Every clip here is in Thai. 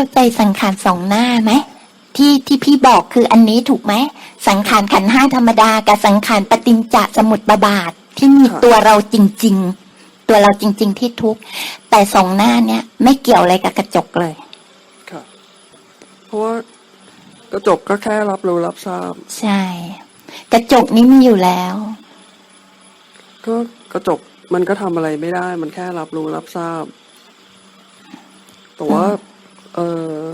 พี่เข้าใจสังขารสองหน้าไหมที่ที่พี่บอกคืออันนี้ถูกไหมสังขารขันธ์ห้าธรรมดากับสังขารปฏิจจสมุติบาทที่มีค่ะตัวเราจริง ๆ ตัวเราจริง ๆ ที่ทุกข์แต่สองหน้าเนี่ย ไม่เกี่ยวอะไรกับกระจกเลยค่ะเพราะว่ากระจกก็แค่รับรู้รับทราบ ใช่ กระจกนี้มีอยู่แล้ว ก็กระจกมันก็ทำอะไรไม่ได้ มันแค่รับรู้รับทราบแต่ว่า เออ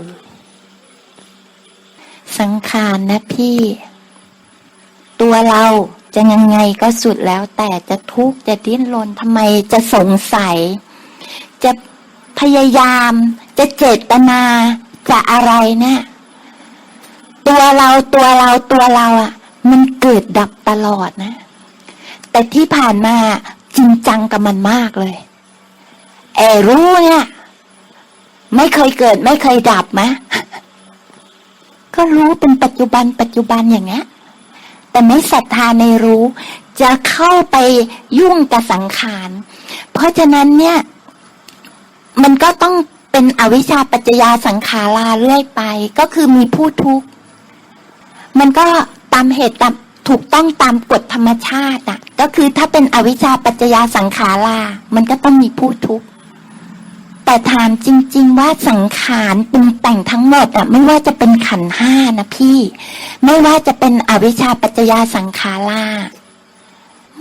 สังขารนะพี่ ตัวเราจะยังไงก็สุดแล้ว แต่จะทุกข์จะดิ้นรนทำไมจะสงสัย จะพยายาม จะเจตนา จะอะไรเนี่ยตัวเราตัวเราตัวเราอะ่ะ มันเกิดดับตลอดนะ แต่ที่ผ่านมาจริงจังกับมันมากเลย แอรู้เนี่ย ไม่เคยเกิด ไม่เคยดับมะ ก็รู้เป็นปัจจุบัน ปัจจุบันอย่างเงี้ยแต่ไม่ศรัทธาในรู้ จะเข้าไปยุ่งกับสังขาร เพราะฉะนั้นเนี่ย มันก็ต้องเป็นอวิชชาปัจจยาสังขาราเรื่อยไป ก็คือมีผู้ทุกข์ มันก็ตามเหตุตามถูกต้องตามกฎธรรมชาติอะ ก็คือถ้าเป็นอวิชชาปัจจยาสังขารา มันก็ต้องมีผู้ทุกข์ แต่ถามจริง ๆ ว่าสังขารปรุงแต่งทั้งหมดอะไม่ว่าจะเป็นขันธ์ห้านะพี่ ไม่ว่าจะเป็นอวิชชาปัจจยาสังขารา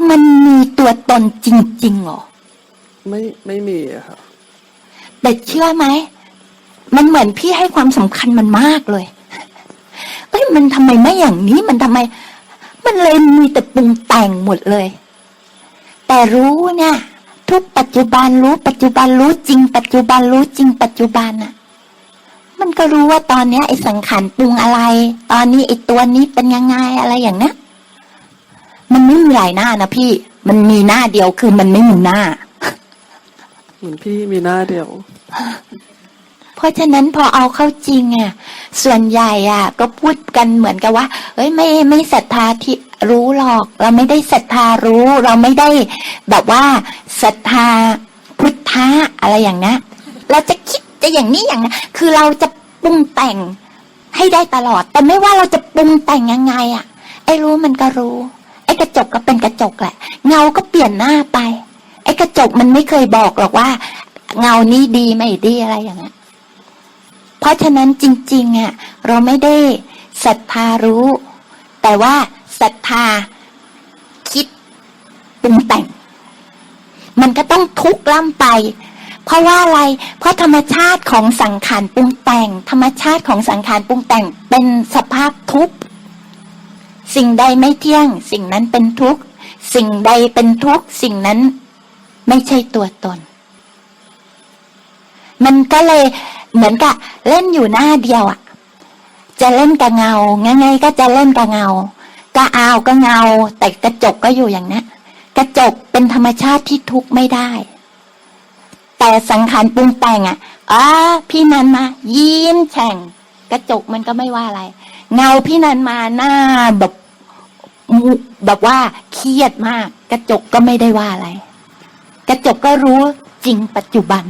มันมีตัวตนจริงๆเหรอไม่ไม่มีอะค่ะแต่เชื่อไหมมันเหมือนพี่ให้ความสำคัญมันมากเลยเอ้ยมันทำไมไม่อย่างนี้มันทำไม มันเลยมีแต่ปรุงแต่งหมดเลย แต่รู้เนี่ย ทุกปัจจุบันรู้ปัจจุบันรู้จริง ปัจจุบันรู้จริง ปัจจุบันน่ะมันก็รู้ว่าตอนเนี้ย ไอ้สังขารปรุงอะไร ตอนนี้ไอ้ตัวนี้เป็นยังไงอะไรอย่างเนี้ยมันไม่มีหลายหน้านะพี่ มันมีหน้าเดียวคือมันไม่มีหน้า เหมือนพี่มีหน้าเดียว เพราะฉะนั้นพอเอาเข้าจริงอะ ส่วนใหญ่อะ ก็พูดกันเหมือนกับว่า เอ้ยไม่ไม่ศรัทธาที่ รู้หรอก เราไม่ได้ศรัทธารู้ เราไม่ได้แบบว่าศรัทธาพุทธะอะไรอย่างนี้เราจะคิดจะอย่างนี้อย่างนั้นคือเราจะปรุงแต่งให้ได้ตลอด แต่ไม่ว่าเราจะปรุงแต่งยังไงอะไอ้รู้มันก็รู้ ไอ้กระจกก็เป็นกระจกแหละ เงาก็เปลี่ยนหน้าไป ไอ้กระจกมันไม่เคยบอกหรอกว่า เงานี้ดีไม่ดีอะไรอย่างเงี้ยเพราะฉะนั้นจริงๆอะเราไม่ได้ศรัทธารู้ แต่ว่า ศรัทธา คิดปรุงแต่ง มันก็ต้องทุกข์ล่ำไป เพราะว่าอะไร เพราะธรรมชาติของสังขารปรุงแต่ง ธรรมชาติของสังขารปรุงแต่งเป็นสภาพทุกข์สิ่งใดไม่เที่ยง สิ่งนั้นเป็นทุกข์สิ่งใดเป็นทุกข์สิ่งนั้นไม่ใช่ตัวตน มันก็เลยเหมือนกับเล่นอยู่หน้าเดียวอะ่ะ จะเล่นกับเงาไงๆก็จะเล่นกับเงา ก็เอาก็เงา แต่กระจกก็อยู่อย่างนี้นกระจกเป็นธรรมชาติที่ทุกข์ไม่ได้ แต่สังขารปรุงแต่งอะอ๋อพี่นันมา ยิ้มแฉ่ง กระจกมันก็ไม่ว่าอะไร เงาพี่นันมาหน้าแบบมุแบบว่าเครียดมาก กระจกก็ไม่ได้ว่าอะไร กระจกก็รู้จริงปัจจุบัน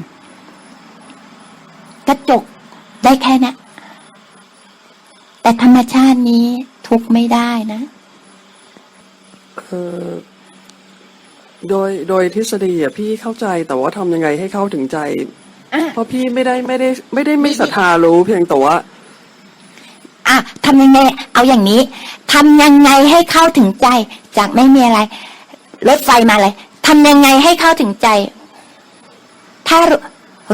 กระจกได้แค่เนี้แต่ธรรมชาตินี้ทุกข์ไม่ได้นะ เออโดยโดยทฤษฎีอะพี่เข้าใจแต่ว่าทำยังไงให้เข้าถึงใจ อะเพราะพี่ไม่ได้ไม่ได้ไม่ได้ไม่ศรัทธารู้เพียงแต่ว่า อะทำยังไง เอาอย่างนี้ทำยังไงให้เข้าถึงใจ จากไม่มีอะไร รถไฟมาเลยทำยังไงให้เข้าถึงใจ ถ้ารู้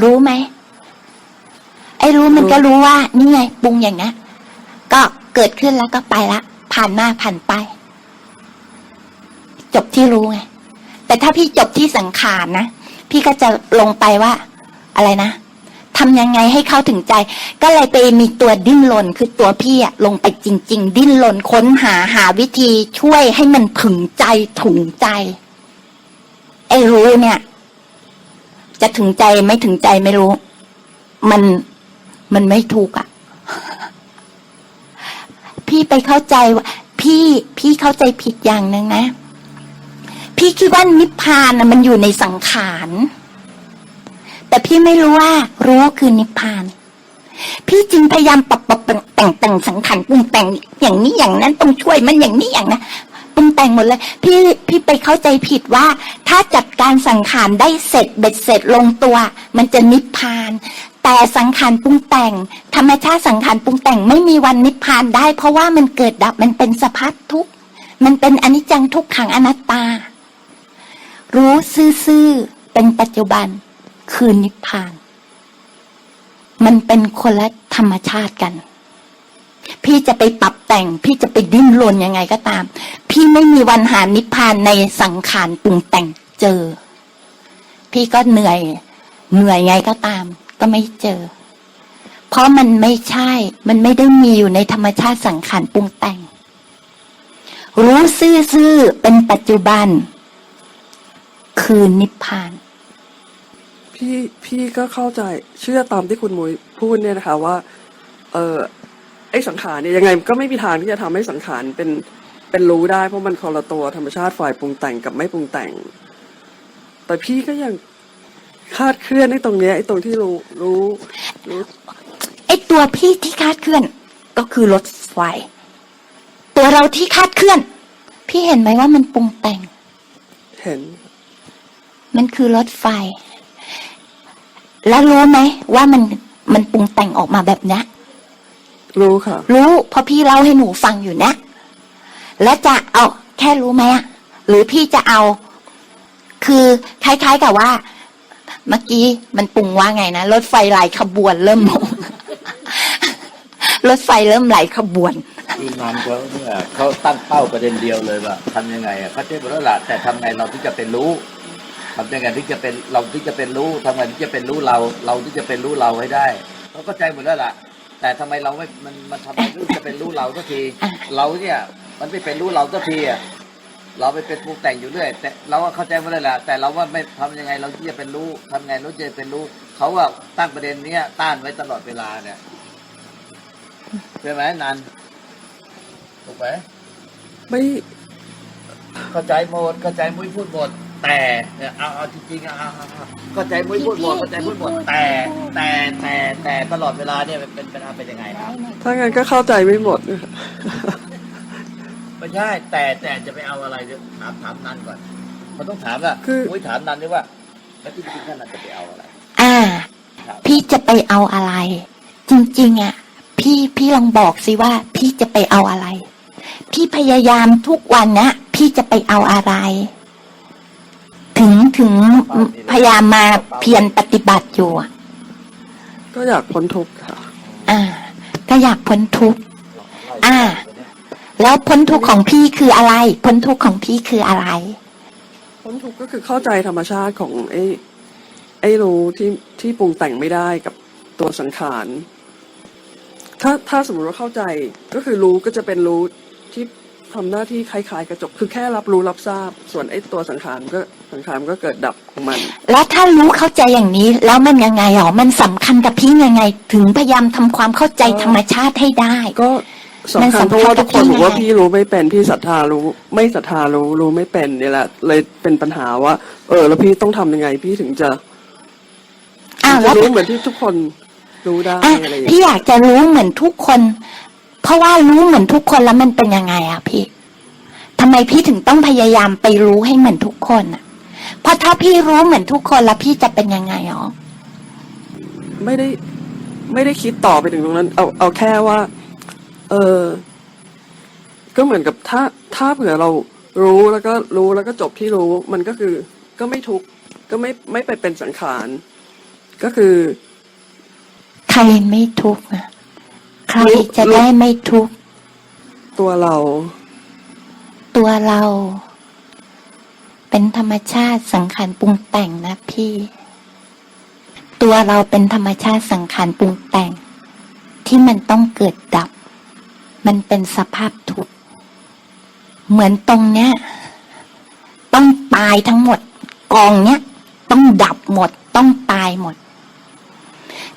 รู้ไหมไอ้รู้มันก็รู้ว่า นี่ไงปรุงอย่างนี้นก็เกิดขึ้นแล้วก็ไปละ ผ่านมาผ่านไป จบที่รู้ไง แต่ถ้าพี่จบที่สังขารนะ พี่ก็จะลงไปว่า อะไรนะทำยังไงให้เข้าถึงใจ ก็เลยไปมีตัวดิ้นรนคือตัวพี่อะลงไปจริง ๆ ดิ้นรนค้นหาหาวิธีช่วยให้มันถึงใจถุงใจไอ้รู้เนี่ย จะถึงใจไม่ถึงใจไม่รู้ มันมันไม่ถูกอะพี่ไปเข้าใจว่า พี่พี่เข้าใจผิดอย่างหนึ่งนะ พี่คิดว่านิพพานนะมันอยู่ในสังขาร แต่พี่ไม่รู้ว่า รู้คือนิพพาน พี่จึงพยายามปรับปรับแต่งแต่งแต่งสังขารปรุงแต่งอย่างนี้อย่างนั้นต้องช่วยมันอย่างนี้อย่างนั้นปรุงแต่งหมดเลย พี่พี่ไปเข้าใจผิดว่า ถ้าจัดการสังขารได้เสร็จเบ็ดเสร็จลงตัว มันจะนิพพาน แต่สังขารปรุงแต่ง ธรรมชาติสังขารปรุงแต่งไม่มีวันนิพพานได้ เพราะว่ามันเกิดดับมันเป็นสภาพทุกข์มันเป็นอนิจจังทุกขังอนัตตา รู้ซื่อๆเป็นปัจจุบันคือนิพพาน มันเป็นคนละธรรมชาติกัน พี่จะไปปรับแต่ง พี่จะไปดิ้นรนยังไงก็ตาม พี่ไม่มีวันหานิพพานในสังขารปรุงแต่งเจอ พี่ก็เหนื่อย เหนื่อยไงก็ตาม ก็ไม่เจอ เพราะมันไม่ใช่ มันไม่ได้มีอยู่ในธรรมชาติสังขารปรุงแต่ง รู้ซื่อๆเป็นปัจจุบัน คือนิพพาน พี่พี่ก็เข้าใจเชื่อตามที่คุณมุยพูดเนี่ยนะคะว่า เออไอสังขารเนี่ยยังไงก็ไม่มีทางที่จะทำให้สังขารเป็นเป็นรู้ได้เพราะมันคนละตัวธรรมชาติฝ่ายปรุงแต่งกับไม่ปรุงแต่ง แต่พี่ก็ยังคาดเคลื่อนในตรงเนี้ยไอตรงที่รู้รู้รู้ไอตัวพี่ที่คาดเคลื่อน ก็คือรถไฟตัวเราที่คาดเคลื่อน พี่เห็นไหมว่ามันปรุงแต่ง เห็น มันคือรถไฟ แล้วรู้ไหมว่ามันมันปรุงแต่งออกมาแบบเนี้ยรู้ค่ะ รู้เพราะพี่เล่าให้หนูฟังอยู่นะ แล้วจะเอาแค่รู้ไหมอะหรือพี่จะเอา คือคล้ายๆกับว่า เมื่อกี้มันปรุงว่าไงนะรถไฟหลายขบวนเริ่มรถไฟเริ่มหลายขบวนทีมงานเขาเนี่ยเขาตั้งเป้าประเด็นเดียวเลยว่าทำยังไงอะเขาเจ๊บอกแล้วล่ะแต่ทำไงเราที่จะเป็นรู้ ทำยังไงที่จะเป็นเราที่จะเป็นรู้ทำไงที่จะเป็นรู้เรา เราที่จะเป็นรู้เราให้ได้เขาเข้าใจหมดแล้วล่ะ แต่ทำไมเราไม่มันมันทำไมรู้จะเป็นรู้เราสักทีอะเราเนี่ย มันไม่เป็นรู้เราสักทีอะเราไปเป็นปรุงแต่งอยู่เรื่อย แต่เราก็เข้าใจหมดแล้วล่ะแต่เราว่าไม่ทำยังไงเราที่จะเป็นรู้ทำไงเราจะเป็นรู้เขาว่าตั้งประเด็นเนี้ยต้านไว้ตลอดเวลาเนี่ยใช่ไหมนันถูกไหมไม่เข้าใจหมดเข้าใจมุ้ยพูดหมด แต่เนี่ยเอาเอาจริงๆอะเอาเอาเอาเข้าใจมุ้ยพูดหมดเข้าใจพูดหมดแต่แต่แต่แต่ตลอดเวลาเนี่ยมันเป็นเป็นเป็นยังไงครับถ้างั้นก็เข้าใจไม่หมดนะคะไม่ใช่แต่แต่จะไปเอาอะไรเดี๋ยวถามถามนันก่อนมันต้องถามว่าคือมุ้ยถามนันด้วยว่าแล้วที่จริงๆท่านนันจะไปเอาอะไรอ่าครับพี่จะไปเอาอะไร จริง ๆ อะ พี่พี่ลองบอกสิว่า พี่จะไปเอาอะไร พี่พยายามทุกวันนะพี่จะไปเอาอะไร ถึงถึงพยายามมาเพียรปฏิบัติอยู่อะก็อยากพ้นทุกข์ค่ะ อ่า ก็อยากพ้นทุกข์อ่า แล้วพ้นทุกข์ของพี่คืออะไร พ้นทุกข์ของพี่คืออะไร พ้นทุกข์ก็คือเข้าใจธรรมชาติของไอ้ไอ้รู้ที่ที่ปรุงแต่งไม่ได้กับตัวสังขารถ้าถ้าสมมติว่าเข้าใจก็คือรู้ก็จะเป็นรู้ที่ ทำหน้าที่คล้ายๆกระจกคือแค่รับรู้รับทราบ ส่วนไอ้ตัวสังขารก็สังขารก็เกิดดับของมัน แล้วถ้ารู้เข้าใจอย่างนี้แล้วมันยังไงหรอมันสำคัญกับพี่ยังไง ถึงพยายามทำความเข้าใจธรรมชาติให้ได้ ก็สำคัญเพราะว่าทุกคนบอกว่ามันสำคัญกับพี่พี่รู้ไม่เป็นพี่ศรัทธารู้ ไม่ศรัทธารู้รู้ไม่เป็นเนี่ยแหละ เลยเป็นปัญหาว่า เออ แล้วพี่ต้องทำยังไงพี่ถึงจะอ้าวถึงแล้จะวรู้เหมือนที่ทุกคนรู้ได้อะอะไรอย่างพี่เงี้ยอยากจะรู้เหมือนทุกคน เพราะว่ารู้เหมือนทุกคนแล้วมันเป็นยังไงอะพี่ทำไมพี่ถึงต้องพยายามไปรู้ให้เหมือนทุกคนอะเพราะถ้าพี่รู้เหมือนทุกคนแล้วพี่จะเป็นยังไงอ๋อไม่ได้ไม่ได้คิดต่อไปถึงตรงนั้น เอาเอาแค่ว่า เออก็เหมือนกับถ้าถ้าเผื่อเรารู้แล้วก็รู้แล้วก็จบที่รู้ มันก็คือ ก็ไม่ทุกข์ก็ไม่ไม่ไปเป็นสังขาร ก็คือ ใครไม่ทุกข์อะ ใครรู้จะรู้ได้ไม่ทุกข์ตัวเรา ตัวเรา เป็นธรรมชาติสังขารปรุงแต่งนะพี่ ตัวเราเป็นธรรมชาติสังขารปรุงแต่ง ที่มันต้องเกิดดับ มันเป็นสภาพทุกข์เหมือนตรงเนี้ย ต้องตายทั้งหมด กองเนี้ยต้องดับหมด ต้องตายหมด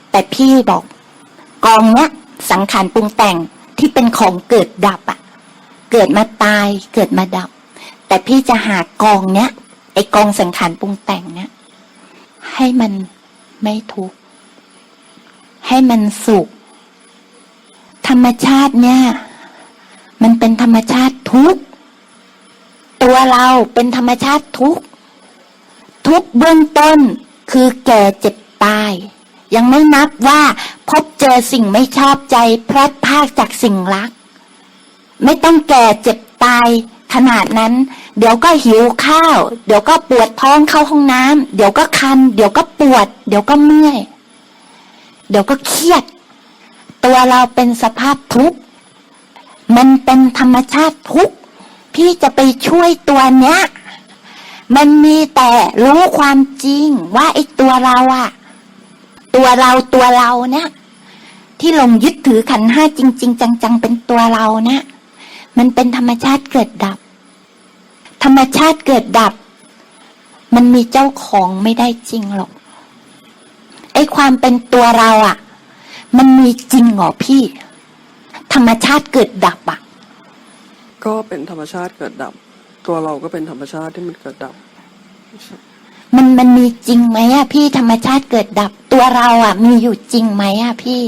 แต่พี่บอก กองเนี้ย สังขารปรุงแต่งที่เป็นของเกิดดับอะเกิดมาตายเกิดมาดับ แต่พี่จะหากองเนี้ยไอกองสังขารปรุงแต่งเนี้ยให้มันไม่ทุกข์ให้มันสุข ธรรมชาติเนี่ย มันเป็นธรรมชาติทุกข์ตัวเราเป็นธรรมชาติทุกข์ทุกข์เบื้องต้นคือแก่เจ็บตาย ยังไม่นับว่า จอสิ่งไม่ชอบใจพลัดพากจากสิ่งรัก ไม่ต้องแก่เจ็บตาย ขนาดนั้น เดี๋ยวก็หิวข้าว เดี๋ยวก็ปวดท้องเข้าห้องน้ำเดี๋ยวก็คัน เดี๋ยวก็ปวด เดี๋ยวก็เมื่อย เดี๋ยวก็เครียด ตัวเราเป็นสภาพทุกข์มันเป็นธรรมชาติทุกข์พี่จะไปช่วยตัวเนี้ย มันมีแต่รู้ความจริงว่าไอ้ตัวเราอะตัวเราตัวเราเนี่ย ที่หลงยึดถือขันธ์ห้าจริง ๆ จัง ๆ เป็นตัวเราเนี่ยมันเป็นธรรมชาติเกิดดับ ธรรมชาติเกิดดับ มันมีเจ้าของไม่ได้จริงหรอกไอ้ความเป็นตัวเราอะ่ะ มันมีจริงเหรอพี่ ธรรมชาติเกิดดับอะ่ะ ก็เป็นธรรมชาติเกิดดับ ตัวเราก็เป็นธรรมชาติที่มันเกิดดับ มันมันมีจริงไหมอะพี่ธรรมชาติเกิดดับ ตัวเราอะมีอยู่จริงไหมอะพี่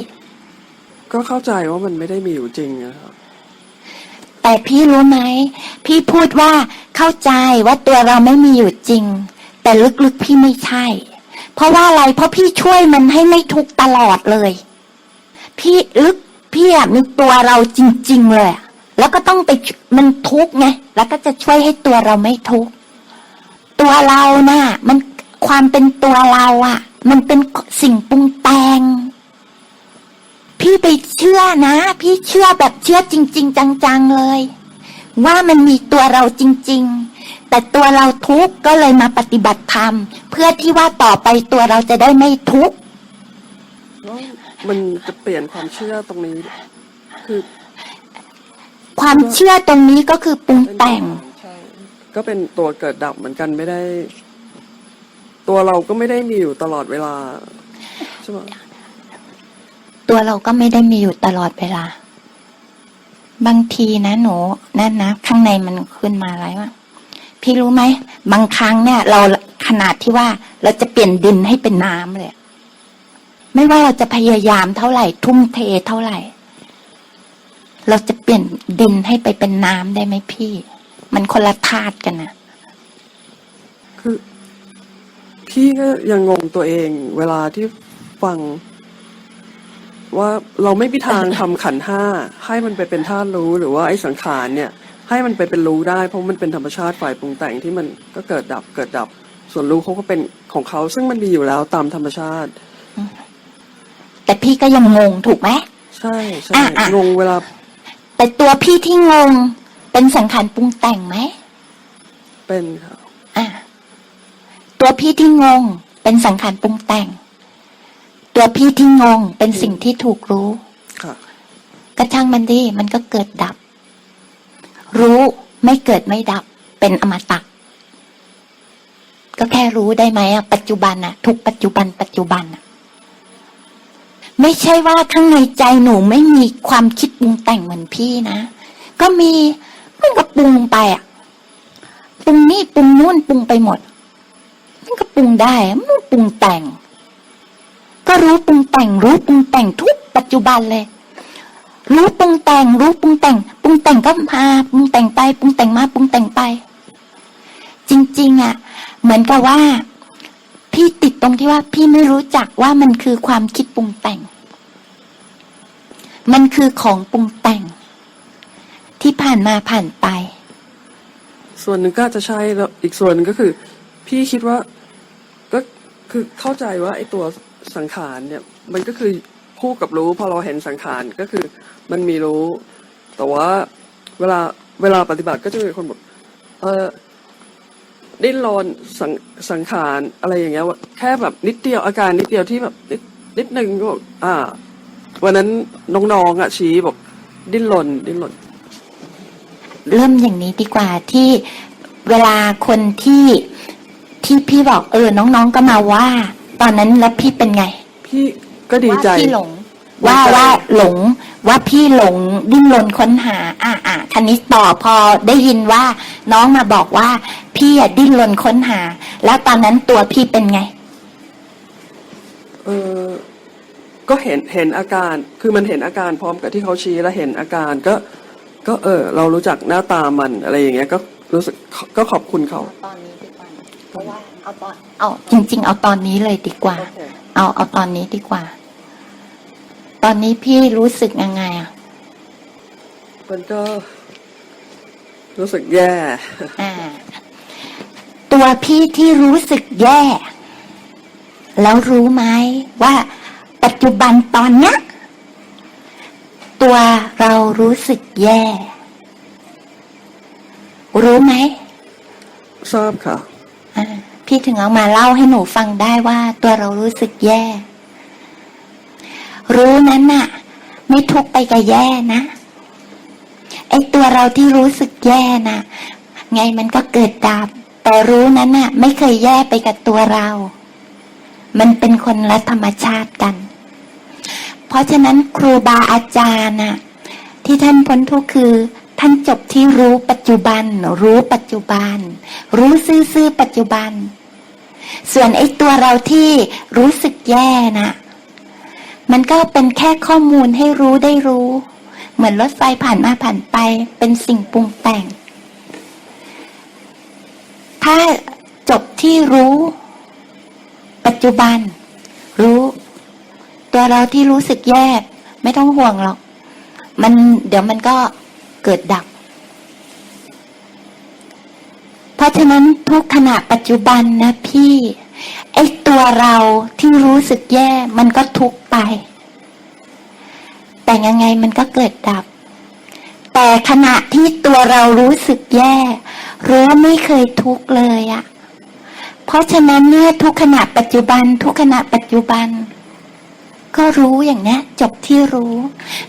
ก็เข้าใจว่ามันไม่ได้มีอยู่จริงนะครับ แต่พี่รู้ไหม พี่พูดว่าเข้าใจว่าตัวเราไม่มีอยู่จริง แต่ลึกๆพี่ไม่ใช่ เพราะว่าอะไรเพราะพี่ช่วยมันให้ไม่ทุกตลอดเลย พี่ลึกพี่อะมีตัวเราจริง ๆ เลยแล้วก็ต้องไปมันทุกไงแล้วก็จะช่วยให้ตัวเราไม่ทุกตัวเราน่ะ มันความเป็นตัวเราอะมันเป็นสิ่งปรุงแต่ง พี่ไปเชื่อนะ พี่เชื่อแบบเชื่อจริง ๆ จังๆเลย ว่ามันมีตัวเราจริง ๆ แต่ตัวเราทุกข์ก็เลยมาปฏิบัติธรรม เพื่อที่ว่าต่อไปตัวเราจะได้ไม่ทุกข์แล้วมันจะเปลี่ยนความเชื่อตรงนี้ คือความเชื่อตรงนี้ก็คือปรุงแต่ง ใช่ก็เป็นตัวเกิดดับเหมือนกันไม่ได้ ตัวเราก็ไม่ได้มีอยู่ตลอดเวลาใช่ไหม ตัวเราก็ไม่ได้มีอยู่ตลอดเวลา บางทีนะหนูนั่นนะข้างในมันขึ้นมาอะไรวะพี่รู้ไหมบางครั้งเนี่ย เราขนาดที่ว่าเราจะเปลี่ยนดินให้เป็นน้ำเลยไม่ว่าเราจะพยายามเท่าไหร่ ทุ่มเทเท่าไหร่ เราจะเปลี่ยนดินให้ไปเป็นน้ำได้ไหมพี่ มันคนละธาตุกันนะคือ พี่ก็ยังงงตัวเอง เวลาที่ฟัง ว่าเราไม่มีทางทำขันธ์ห้าให้มันไปเป็นธาตุรู้หรือว่าไอ้สังขารเนี่ย ให้มันไปเป็นรู้ได้ เพราะมันเป็นธรรมชาติฝ่ายปรุงแต่งที่มันก็เกิดดับเกิดดับ ส่วนรู้เขาก็เป็นของเขาซึ่งมันมีอยู่แล้วตามธรรมชาติ แต่พี่ก็ยังงงถูกไหมใช่ใช่อะอะงงเวลา แต่ตัวพี่ที่งง เป็นสังขารปรุงแต่งไหมเป็นค่ะอะตัวพี่ที่งง เป็นสังขารปรุงแต่ง ตัวพี่ที่งงเป็นสิ่งที่ถูกรู้ค่ะก็ช่างมันดีมันก็เกิดดับ รู้ไม่เกิดไม่ดับ เป็นอมตะก็แค่รู้ได้ไหมอะปัจจุบันอะทุกปัจจุบัน ปัจจุบันอะไม่ใช่ว่าข้างในใจหนูไม่มีความคิดปรุงแต่งเหมือนพี่นะก็มีมันก็ปรุงไปอะปรุงนี่ปรุงนู่นปรุงไปหมด มันก็ปรุงได้มันปรุงแต่ง ก็รู้ปรุงแต่ง รู้ปรุงแต่งทุกปัจจุบันเลย รู้ปรุงแต่ง รู้ปรุงแต่งปรุงแต่งก็มาปรุงแต่งไปปรุงแต่งมาปรุงแต่งไป จริง ๆอะ เหมือนกับว่า พี่ติดตรงที่ว่า พี่ไม่รู้จักว่ามันคือความคิดปรุงแต่ง มันคือของปรุงแต่ง ที่ผ่านมาผ่านไป ส่วนหนึ่งก็จะใช่แล้วอีกส่วนหนึงก็คือ พี่คิดว่าก็คือเข้าใจว่าไอ้ตัว สังขารเนี่ยมันก็คือคู่กับรู้พอเราเห็นสังขารก็คือมันมีรู้ แต่ว่าเวลาเวลาปฏิบัติก็จะมีคนบอกเออดิ้นรนสังสังขารอะไรอย่างเงี้ยว่าแค่แบบนิดเดียวอาการนิดเดียวที่แบบนิดนิดหนึ่งก็บอกอ่า วันนั้นน้องๆอะชี้บอก ดิ้นรนดิ้นรนเริ่มอย่างนี้ดีกว่าที่เวลาคนที่ที่พี่บอกเออน้องๆก็มาว่า ตอนนั้นแล้วพี่เป็นไงพี่ก็ดีใจว่าพี่หลงดีว่าใจว่าหลง ว่าพี่หลงดิ้นรนค้นหา อ่าอ่าคันนี้ต่อพอได้ยินว่า น้องมาบอกว่าพี่อะดิ้นรนค้นหา แล้วตอนนั้นตัวพี่เป็นไง เออก็เห็นเห็นอาการคือมันเห็นอาการพร้อมกับที่เขาชี้แล้วเห็นอาการก็ ก็เออ เรารู้จักหน้าตามันอะไรอย่างเงี้ย ก็รู้สึกก็ขอบคุณเขา ตอนนี้ เอาตอนเอาจริง ๆ เอาตอนนี้เลยดีกว่า เอาเอาตอนนี้ดีกว่า ตอนนี้พี่รู้สึกยังไงอะมันก็รู้สึกแย่อ่าตัวพี่ที่รู้สึกแย่ แล้วรู้ไหมว่า ปัจจุบันตอนเนี้ยตัวเรารู้สึกแย่ รู้ไหมทราบค่ะอ่า พี่ถึงเอามาเล่าให้หนูฟังได้ว่าตัวเรารู้สึกแย่ รู้นั้นน่ะ ไม่ทุกไปกับแย่นะไอตัวเราที่รู้สึกแย่น่ะ ไงมันก็เกิดดับ แต่รู้นั้นน่ะ ไม่เคยแย่ไปกับตัวเรา มันเป็นคนละธรรมชาติกัน เพราะฉะนั้นครูบาอาจารย์น่ะ ที่ท่านพ้นทุกข์คือท่านจบที่รู้ปัจจุบัน รู้ปัจจุบัน รู้ซื่อๆปัจจุบัน ส่วนไอ้ตัวเราที่รู้สึกแย่น่ะมันก็เป็นแค่ข้อมูลให้รู้ได้รู้ เหมือนรถไฟผ่านมาผ่านไปเป็นสิ่งปรุงแต่ง ถ้าจบที่รู้ ปัจจุบัน รู้ ตัวเราที่รู้สึกแย่ไม่ต้องห่วงหรอก มันเดี๋ยวมันก็เกิดดับ เพราะฉะนั้นทุกขณะปัจจุบันนะพี่ไอตัวเราที่รู้สึกแย่มันก็ทุกไป แต่ยังไงมันก็เกิดดับ แต่ขณะที่ตัวเรารู้สึกแย่รู้ไม่เคยทุกเลยอะเพราะฉะนั้นเนี่ยทุกขณะปัจจุบัน ทุกขณะปัจจุบัน ก็รู้อย่างนี้จบที่รู้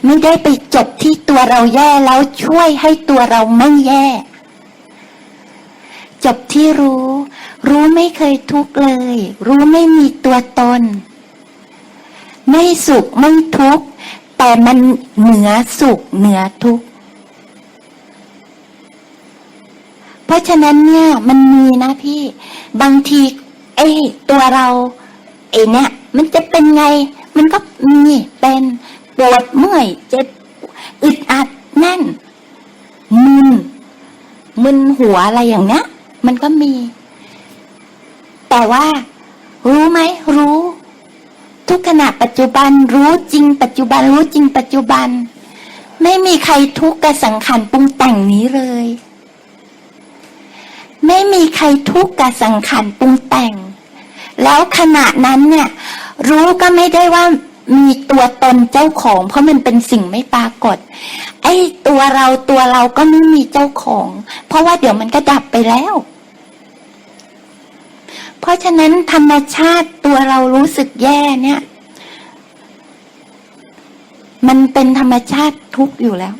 ไม่ได้ไปจบที่ตัวเราแย่แล้วช่วยให้ตัวเราไม่แย่ จบที่รู้ รู้ไม่เคยทุกข์เลย รู้ไม่มีตัวตน ไม่สุขไม่ทุกข์แต่มันเหนือสุขเหนือทุกข์เพราะฉะนั้นเนี่ยมันมีนะพี่บางทีไอ้ตัวเราไอ้เนี่ย มันจะเป็นไง มันก็มีเป็นปวดเมื่อยเจ็บอึดอัดแน่นมึนมึนหัวอะไรอย่างเนี้ย มันก็มี แต่ว่า รู้ไหมรู้ ทุกขณะปัจจุบันรู้จริง ปัจจุบันรู้จริง ปัจจุบัน ไม่มีใครทุกข์กับสังขารปรุงแต่งนี้เลย ไม่มีใครทุกข์กับสังขารปรุงแต่ง แล้วขณะนั้นเนี่ย รู้ก็ไม่ได้ว่า มีตัวตนเจ้าของ เพราะมันเป็นสิ่งไม่ปรากฏ ไอ้ตัวเราตัวเราก็ไม่มีเจ้าของ เพราะว่าเดี๋ยวมันก็ดับไปแล้ว เพราะฉะนั้นธรรมชาติตัวเรารู้สึกแย่เนี่ย มันเป็นธรรมชาติทุกข์อยู่แล้ว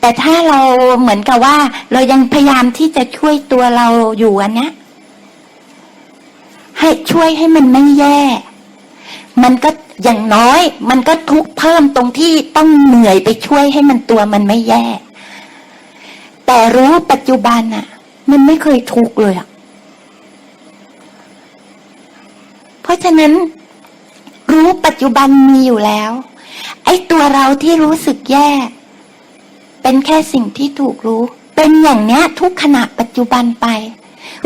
แต่ถ้าเราเหมือนกับว่า เรายังพยายามที่จะช่วยตัวเราอยู่อันเนี้ยให้ช่วยให้มันไม่แย่ มันก็อย่างน้อย มันก็ทุกเพิ่มตรงที่ต้องเหนื่อยไปช่วยให้มันตัวมันไม่แย่ แต่รู้ปัจจุบันอะมันไม่เคยทุกเลยอะเพราะฉะนั้น รู้ปัจจุบันมีอยู่แล้ว ไอ้ตัวเราที่รู้สึกแย่ เป็นแค่สิ่งที่ถูกรู้ เป็นอย่างเนี้ย ทุกขณะปัจจุบันไป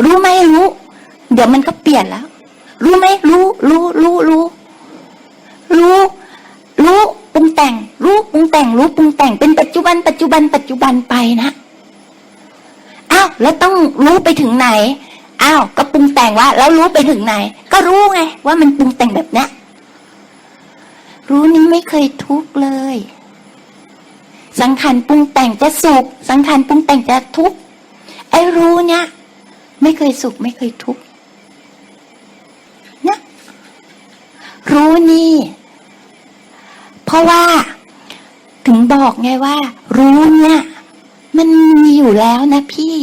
รู้ไหมรู้ เดี๋ยวมันก็เปลี่ยนแล้ว รู้ไหมรู้ รู้ รู้รู้ รู้ รู้ปรุงแต่ง รู้ปรุงแต่ง รู้ปรุงแต่งเป็นปัจจุบัน ปัจจุบัน ปัจจุบันไปนะอ้าวแล้วต้องรู้ไปถึงไหนอ้าวก็ปรุงแต่งว่า แล้วรู้ไปถึงไหน ก็รู้ไง ว่ามันปรุงแต่งแบบเนี้ยรู้นี้ไม่เคยทุกข์เลย สังขารปรุงแต่งจะสุข สังขารปรุงแต่งจะทุกข์ไอ้รู้เนี่ยไม่เคยสุขไม่เคยทุกข์นะรู้นี่ ราะว่า ถึงบอกไงว่า รู้เนี่ย มันมีอยู่แล้วนะพี่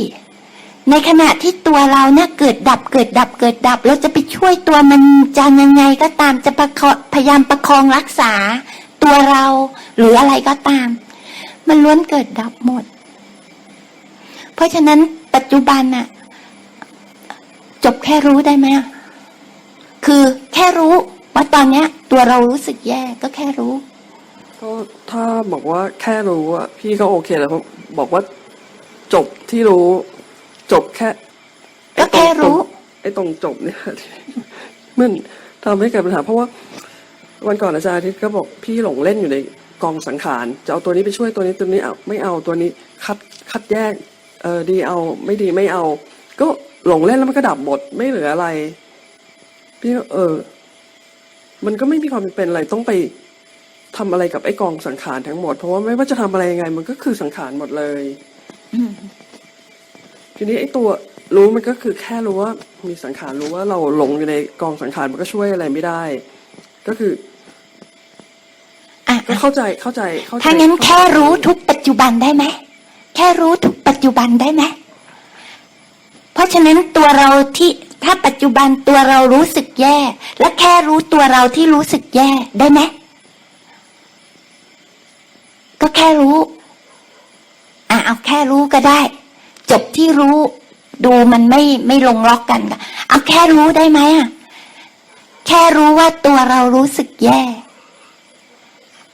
ในขณะที่ตัวเราเนี่ยเกิดดับเกิดดับเกิดดับ เราจะไปช่วยตัวมันจะยังไงก็ตามจะประคองพยายามประคองรักษา ตัวเราหรืออะไรก็ตาม มันล้วนเกิดดับหมด เพราะฉะนั้นปัจจุบันน่ะ จบแค่รู้ได้ไหมคือแค่รู้ว่าตอนเนี้ย ตัวเรารู้สึกแย่ก็แค่รู้ ก็ถ้าบอกว่าแค่รู้อะพี่ก็โอเคแล้วเพราะบอกว่าจบที่รู้ จบแค่ก็แค่รู้ ไอ้ตรงจบเนี่ย มันทำให้เกิดปัญหา เพราะว่า วันก่อนอาจารย์อาทิตย์ก็บอกพี่หลงเล่นอยู่ในกองสังขารจะเอาตัวนี้ไปช่วยตัวนี้ตัวนี้เอาไม่เอาตัวนี้คัดคัดแยก เออดีเอา ไม่ดีไม่เอา ก็หลงเล่นแล้วมันก็ดับหมดไม่เหลืออะไร พี่ก็เออ มันก็ไม่มีความจำเป็นอะไรต้องไป ทำอะไรกับไอ้กองสังขารทั้งหมด เพราะว่าไม่ว่าจะทำอะไรยังไง มันก็คือสังขารหมดเลยอืมทีนี้ไอ้ตัวรู้มันก็คือแค่รู้ว่ามีสังขารรู้ว่าเราหลงอยู่ในกองสังขารมันก็ช่วยอะไรไม่ได้ ก็คืออะก็เข้าใจเข้าใจเข้าใจถ้างั้นแค่รู้ทุกปัจจุบันได้ไหมแค่รู้ทุกปัจจุบันได้ไหมเพราะฉะนั้นตัวเราที่ถ้าปัจจุบันตัวเรารู้สึกแย่ และแค่รู้ตัวเราที่รู้สึกแย่ได้ไหม ก็แค่รู้ อะเอาแค่รู้ก็ได้ จบที่รู้ ดูมันไม่ไม่ลงล็อกกันค่ะเอาแค่รู้ได้ไหมอะแค่รู้ว่าตัวเรารู้สึกแย่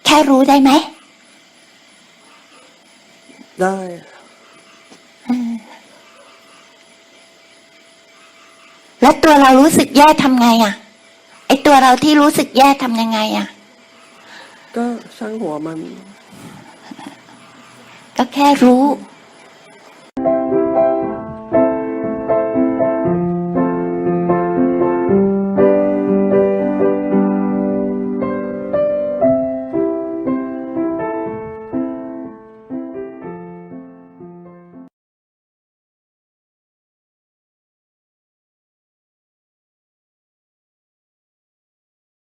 แค่รู้ได้ไหมได้แล้วตัวเรารู้สึกแย่ทำไงอะ ไอตัวเราที่รู้สึกแย่ทำยังไงอะ ก็ช่างหัวมัน ก็แค่รู้